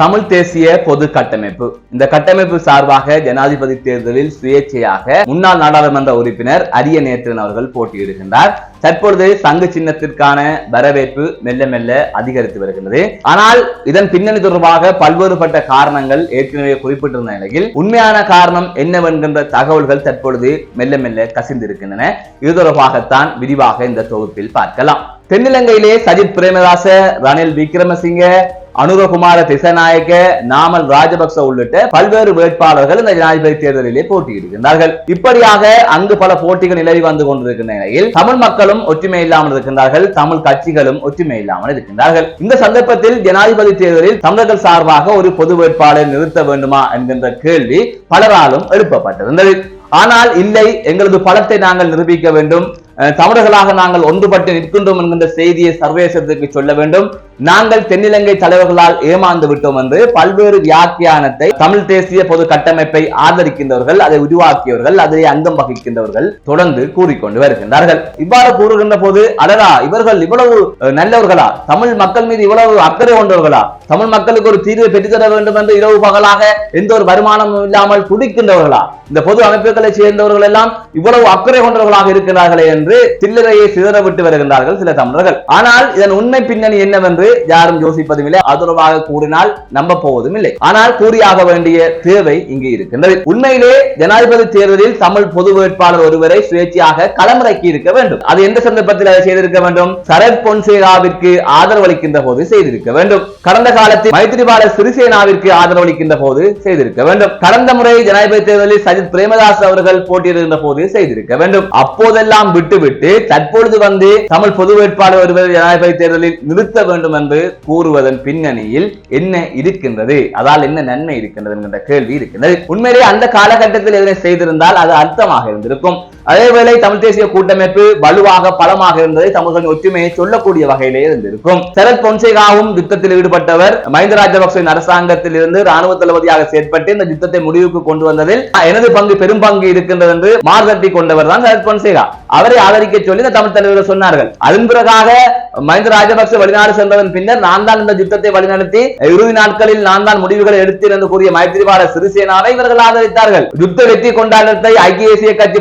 தமிழ் தேசிய பொது கட்டமைப்பு. இந்த கட்டமைப்பு சார்பாக ஜனாதிபதி தேர்தலில் சுயேட்சையாக முன்னாள் நாடாளுமன்ற உறுப்பினர் அரிய நேத்திரன் அவர்கள் போட்டியிடுகின்றார். தற்பொழுது சங்கு சின்னத்திற்கான வரவேற்பு மெல்ல மெல்ல அதிகரித்து வருகின்றது. ஆனால் இதன் பின்னணி தொடர்பாக பல்வேறுபட்ட காரணங்கள் ஏற்கனவே குறிப்பிட்டிருந்த நிலையில் உண்மையான காரணம் என்னவென்கின்ற தகவல்கள் தற்பொழுது மெல்ல மெல்ல கசிந்திருக்கின்றன. இது தொடர்பாகத்தான் விரிவாக இந்த தொகுப்பில் பார்க்கலாம். தென்னிலங்கையிலே சஜித் பிரேமதாச ரணில் விக்ரமசிங்க அனுரகுமார திசநாயக்க நாமல் ராஜபக்ச உள்ளிட்ட பல்வேறு வேட்பாளர்கள் இந்த ஜனாதிபதி தேர்தலிலே போட்டியிடுகின்றார்கள். இப்படியாக அங்கு பல போட்டிகள் நிலவி வந்து கொண்டிருக்கின்ற நிலையில் தமிழ் மக்களும் ஒற்றுமை இல்லாமல் இருக்கின்றார்கள். தமிழ் கட்சிகளும் ஒற்றுமை இல்லாமல் இருக்கின்றார்கள். இந்த சந்தர்ப்பத்தில் ஜனாதிபதி தேர்தலில் தமிழர்கள் சார்பாக ஒரு பொது வேட்பாளர் நிறுத்த வேண்டுமா என்கின்ற கேள்வி பலராலும் எழுப்பப்பட்டிருந்தது. ஆனால் இல்லை எங்களது பலத்தை நாங்கள் நிரூபிக்க வேண்டும். தமிழர்களாக நாங்கள் ஒன்றுபட்டு நிற்கின்றோம் என்கின்ற செய்தியை சர்வதேசத்திற்கு சொல்ல வேண்டும். நாங்கள் தென்னிலங்கை தலைவர்களால் ஏமாந்து விட்டோம் என்று பல்வேறு வியாக்கியானத்தை தமிழ் தேசிய பொது கட்டமைப்பை ஆதரிக்கின்றவர்கள் அதை உருவாக்கியவர்கள் அதிலே அங்கம் வகிக்கின்றவர்கள் தொடர்ந்து கூறிக்கொண்டு வருகின்றார்கள். இவ்வாறு கூறுகின்ற போது அடடா இவர்கள் இவ்வளவு நல்லவர்களா? தமிழ் மக்கள் மீது இவ்வளவு அக்கறை கொண்டவர்களா? தமிழ் மக்களுக்கு ஒரு தீர்வை பெற்றுத்தர வேண்டும் என்று இரவு பகலாக எந்த ஒரு வருமானமும் இல்லாமல் துடிக்கின்றவர்களா? இந்த பொது அமைப்புகளை சேர்ந்தவர்கள் எல்லாம் இவ்வளவு அக்கறை கொண்டவர்களாக இருக்கிறார்களே என்று சில்லறையை சிதற விட்டு வருகின்றார்கள் சில தமிழர்கள். ஆனால் இதன் உண்மை பின்னணி என்னவென்று யாரும் யோசிப்பதும் இல்லை ஆதரவாக கூறினால் நம்ப போவதும் இல்லை ஆனால் கூறியாக வேண்டிய தேவை இங்கு இருக்கின்றது. உண்மையிலே ஜனாதிபதி தேர்தலில் தமிழ் பொது வேட்பாளர் ஒருவரை சுயேட்சையாக களமிறக்கி இருக்க வேண்டும். அது எந்த சந்தர்ப்பத்தில் அதை செய்திருக்க வேண்டும்? சரத் பொன்சேகாவிற்கு ஆதரவளிக்கின்ற போது செய்திருக்க வேண்டும். கடந்த காலத்தில் மைத்திரிபால சிறிசேனாவிற்கு ஆதரவளிக்கின்ற போது செய்திருக்க வேண்டும். கடந்த முறை ஜனாதிபதி தேர்தலில் சஜித் பிரேமதாஸ் அவர்கள் போட்டியிடுகின்ற போது செய்திருக்க வேண்டும். அப்போதெல்லாம் விட்டு விட்டுவிட்டு தற்பொழுது வந்து தமிழ் பொது வேட்பாளர் ஒருவர் ஜனாதிபதி தேர்தலில் நிறுத்த வேண்டும் என்று கூறுவதன் பின்னணியில் என்ன இருக்கின்றது? அதால் என்ன நன்மை இருக்கின்றது என்கின்ற கேள்வி இருக்கின்றது. உண்மையிலே அந்த காலகட்டத்தில் இதனை செய்திருந்தால் அது அர்த்தமாக இருந்திருக்கும். அதேவேளை தமிழ் தேசிய கூட்டமைப்பு வலுவாக பலமாக இருந்ததை தமிழ்களின் ஒற்றுமையை சொல்லக்கூடிய வகையிலே இருந்திருக்கும். சரத் பொன்சேகாவும் யுத்தத்தில் ஈடுபட்டவர். மஹிந்த ராஜபக்சவின் அரசாங்கத்தில் இருந்து ராணுவ தளபதியாக செயற்பட்டு இந்த யுத்தத்தை முடிவுக்கு கொண்டு வந்ததில் எனது பங்கு பெரும் பங்கு இருக்கின்றது என்று மார்தட்டி கொண்டவர் தான் சரத் பொன்சேகா. அவரை ஆதரிக்க சொல்லி இந்த தமிழ் தலைவர்கள் சொன்னார்கள். அதன் பிறகாக மஹிந்த ராஜபக்ச வெளிநாடு சென்றதன் பின்னர் நான் தான் இந்த யுத்தத்தை வழிநடத்தி இறுதி நாட்களில் நான் தான் முடிவுகளை எடுத்தேன் என்று கூறிய மைத்திரிபால சிறிசேனாவை இவர்கள் ஆதரித்தார்கள். யுத்த வெற்றி கொண்டாட்டத்தை ஐக்கிய தேசிய கட்சி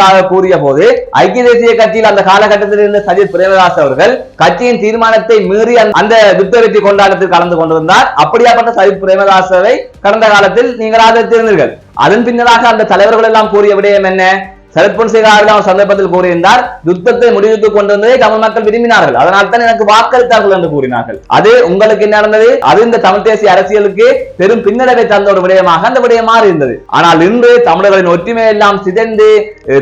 புறக்கணிப்பதாக கூறிய போது ஐக்கிய தேசிய கட்சியில் அந்த காலகட்டத்தில் இருந்த சஜித் பிரேமதாஸ் அவர்கள் கட்சியின் தீர்மானத்தை மீறி அந்த- அந்த கொண்டாட்டத்தில் கலந்து கொண்டிருந்தார். அப்படியாப்பட்ட சஜித் பிரேமதாசவை கடந்த காலத்தில் நீங்கள் ஆதரித்திருந்தீர்கள். அதன் பின்னராக அந்த தலைவர்கள் எல்லாம் கூறிய விடயம் என்ன? சரத் பொன்சேகா அவர்கள் அவர் சந்தர்ப்பத்தில் கூறியிருந்தார். யுத்தத்தை முடிவுக்கு கொண்டு வந்ததை தமிழ் மக்கள் விரும்பினார்கள். அதனால் தான் எனக்கு வாக்களித்தார்கள் என்று கூறினார்கள். அது உங்களுக்கு என்ன நடந்தது? அது இந்த தமிழ் தேசிய அரசியலுக்கு பெரும் பின்னடைவை தந்த ஒரு விடயமாக அந்த விடயம் மாறி இருந்தது ஆனால் இன்று தமிழர்களின் ஒற்றுமை எல்லாம் சிதைந்து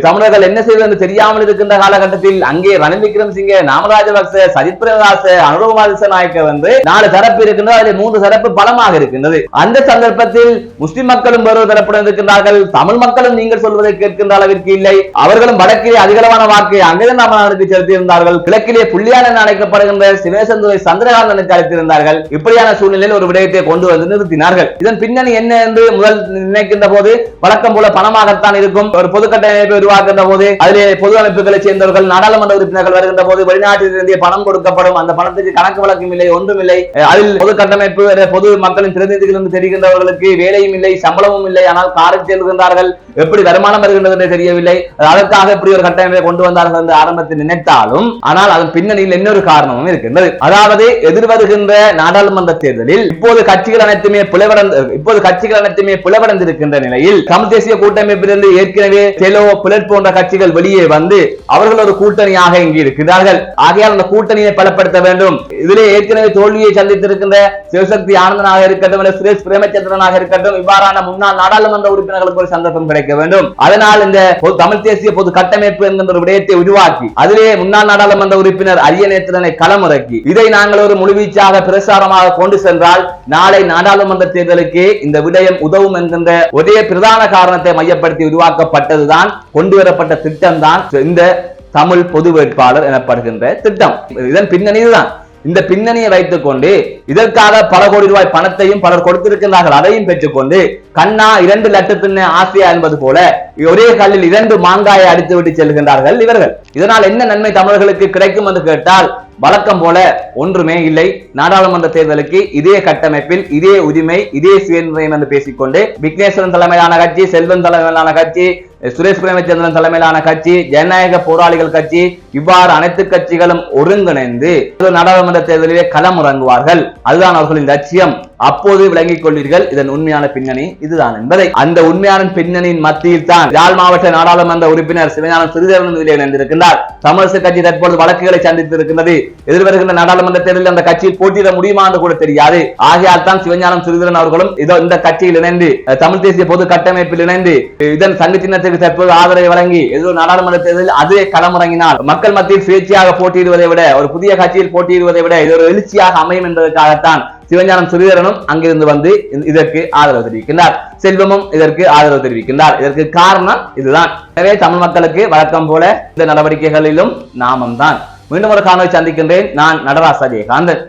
தமிழர்கள் என்ன செய்வது என்று தெரியாமல் இருக்கின்ற காலகட்டத்தில் அங்கே ரணில் விக்ரமசிங்கே நாமராஜபக்ச சஜித் பிரேமதாச அனுரகுமார் திசாநாயக்க வந்து நாலு தரப்பு இருக்கின்றது அதில் மூன்று தரப்பு பலமாக இருக்கின்றது. அந்த சந்தர்ப்பத்தில் முஸ்லிம் மக்களும் வேறொரு தரப்புடன் இருக்கின்றார்கள். தமிழ் மக்களும் நீங்கள் சொல்வதை கேட்கின்ற அளவிற்கு இல்லை. அவர்களும் வடக்கிலே அதிகளவான வாக்கை அங்கதான் செலுத்தியிருந்தார்கள். கிழக்கிலே புள்ளியான என அழைக்கப்படுகின்ற சிவேசந்துரை சந்திரகாந்தனுக்கு அழைத்திருந்தார்கள். இப்படியான சூழ்நிலையில் ஒரு விடயத்தை கொண்டு வந்து நிறுத்தினார்கள். இதன் பின்னணி என்ன என்று முதல் நினைக்கின்ற போது வழக்கம் போல பணமாகத்தான் இருக்கும். ஒரு பொது கட்டமைப்பை உருவாக்குகின்ற போது அதிலே பொது அமைப்புகளை சேர்ந்தவர்கள் நாடாளுமன்ற உறுப்பினர்கள் வருகின்ற போது வெளிநாட்டில் இருந்தே பணம் கொடுக்கப்படும். அந்த பணத்துக்கு கணக்கு வழக்கம் இல்லை ஒன்றும் இல்லை. அதில் பொது கட்டமைப்பு வேற பொது மக்களின் பிரதிநிதிகள் என்று தெரிகின்றவர்களுக்கு வேலையும் இல்லை சம்பளமும் இல்லை. ஆனால் காரை செல்கின்றார்கள் எப்படி வருமானம் வருகின்றது என்று தெரியவில்லை. இல்லை. அதற்காக இப்படி ஒரு கட்டமைப்பை கொண்டு வந்தார்கள் என்று ஆரம்பத்தில் நினைத்தாலும் ஆனால் அதன் பின்னணியில் இன்னொரு காரணமும் இருக்கின்றது. அதாவது எதிர்வருகின்ற நாடாளுமன்ற தேர்தலில் இப்போது கட்சிகள் அனைத்துமே பிளவடைந்து இப்போது கட்சிகள் அனைத்துமே பிளவடைந்திருக்கின்ற நிலையில் தமிழ் தேசிய கூட்டமைப்பிலிருந்து ஏற்கனவே செலோ பிளட் போன்ற கட்சிகள் வெளியே வந்து அவர்கள் ஒரு கூட்டணியாக இங்கு இருக்கிறார்கள். ஆகையால் அந்த கூட்டணியை பலப்படுத்த வேண்டும். இதிலே ஏற்கனவே தோல்வியை சந்தித்திருக்கின்ற சிவசக்தி ஆனந்தனாக இருக்கட்டும் இல்ல சுரேஷ் பிரேமச்சந்திரனாக இருக்கட்டும் இவ்வாறான முன்னாள் நாடாளுமன்ற உறுப்பினர்களுக்கு ஒரு சந்தர்ப்பம் கிடைக்க வேண்டும். அதனால் இந்த தமிழ் தேசிய பொது கட்டமைப்பு என்கின்ற ஒரு விடயத்தை உருவாக்கி அதிலே முன்னாள் நாடாளுமன்ற உறுப்பினர் அரியநேத்திரனை களமிறக்கி இதை நாங்கள் ஒரு முழுவீச்சாக பிரசாரமாக கொண்டு சென்றால் நாளை நாடாளுமன்ற தேர்தலுக்கு இந்த விடயம் உதவும் என்கின்ற ஒரே பிரதான காரணத்தை மையப்படுத்தி உருவாக்கப்பட்டதுதான் கொண்டு வரப்பட்ட திட்டம் தான் இந்த தமிழ் பொது வேட்பாளர் எனப்படுகின்ற திட்டம். இதன் பின்னணிதான் இந்த பின்னணியை வைத்துக் கொண்டு இதற்காக பல கோடி ரூபாய் பணத்தையும் பலர் கொடுத்திருக்கிறார்கள் அதையும் பெற்றுக்கொண்டு கண்ணா இரண்டு லட்சத்தின் ஆசையா என்பது போல ஒரே கல்லில் இரண்டு மாங்காயை அடித்து விட்டு செல்கின்றார்கள் இவர்கள். இதனால் என்ன நன்மை தமிழர்களுக்கு கிடைக்கும் என்று கேட்டால் வழக்கம் போல ஒன்றுமே இல்லை. நாடாளுமன்ற தேர்தலுக்கு இதே கட்டமைப்பில் இதே உரிமை இதே சுயநிர்ணயம் என்று பேசிக்கொண்டு விக்னேஸ்வரன் தலைமையிலான கட்சி செல்வன் தலைமையிலான கட்சி சுரேஷ் பிரேமச்சந்திரன் தலைமையிலான கட்சி ஜனநாயக போராளிகள் கட்சி இவ்வாறு அனைத்து கட்சிகளும் ஒருங்கிணைந்து நாடாளுமன்ற தேர்தலிலே களமிறங்குவார்கள். அதுதான் அவர்களின் லட்சியம். அப்போது விளங்கிக் கொள்வீர்கள் இதன் உண்மையான பின்னணி இதுதான் என்பதை. அந்த உண்மையான பின்னணியின் மத்தியில் தான் யாழ் மாவட்ட நாடாளுமன்ற உறுப்பினர் சிவஞானம் சிறிதரன் இணைந்திருக்கிறார் தமிழரசு கட்சி தற்போது வழக்குகளை சந்தித்திருக்கிறது எதிர்வருகின்ற நாடாளுமன்ற தேர்தலில் அந்த கட்சியில் போட்டியிட முடியுமா என்று கூட தெரியாது. ஆகையால் தான் சிவஞானம் சிறிதரன் அவர்களும் இதோ இந்த கட்சியில் இணைந்து தமிழ் தேசிய பொது கட்டமைப்பில் இணைந்து இதன் சங்க சின்னத்திற்கு தற்போது ஆதரவை வழங்கி ஏதோ நாடாளுமன்ற தேர்தலில் அதே களமிறங்கினால் மக்கள் மத்தியில் சுயேட்சையாக போட்டியிடுவதை விட ஒரு புதிய கட்சியில் போட்டியிடுவதை விட இது ஒரு எழுச்சியாக அமையும் என்பதற்காகத்தான் சிவஞானம் சுரீதரனும் அங்கிருந்து வந்து இதற்கு ஆதரவு தெரிவிக்கின்றார். செல்வமும் இதற்கு ஆதரவு தெரிவிக்கின்றார். இதற்கு காரணம் இதுதான். எனவே தமிழ் மக்களுக்கு வழக்கம் போல இந்த நடவடிக்கைகளிலும் நாமம் தான் மீண்டும் ஒரு காணொலி சந்திக்கின்றேன். நான் நடராசா ஜெயகாந்தன்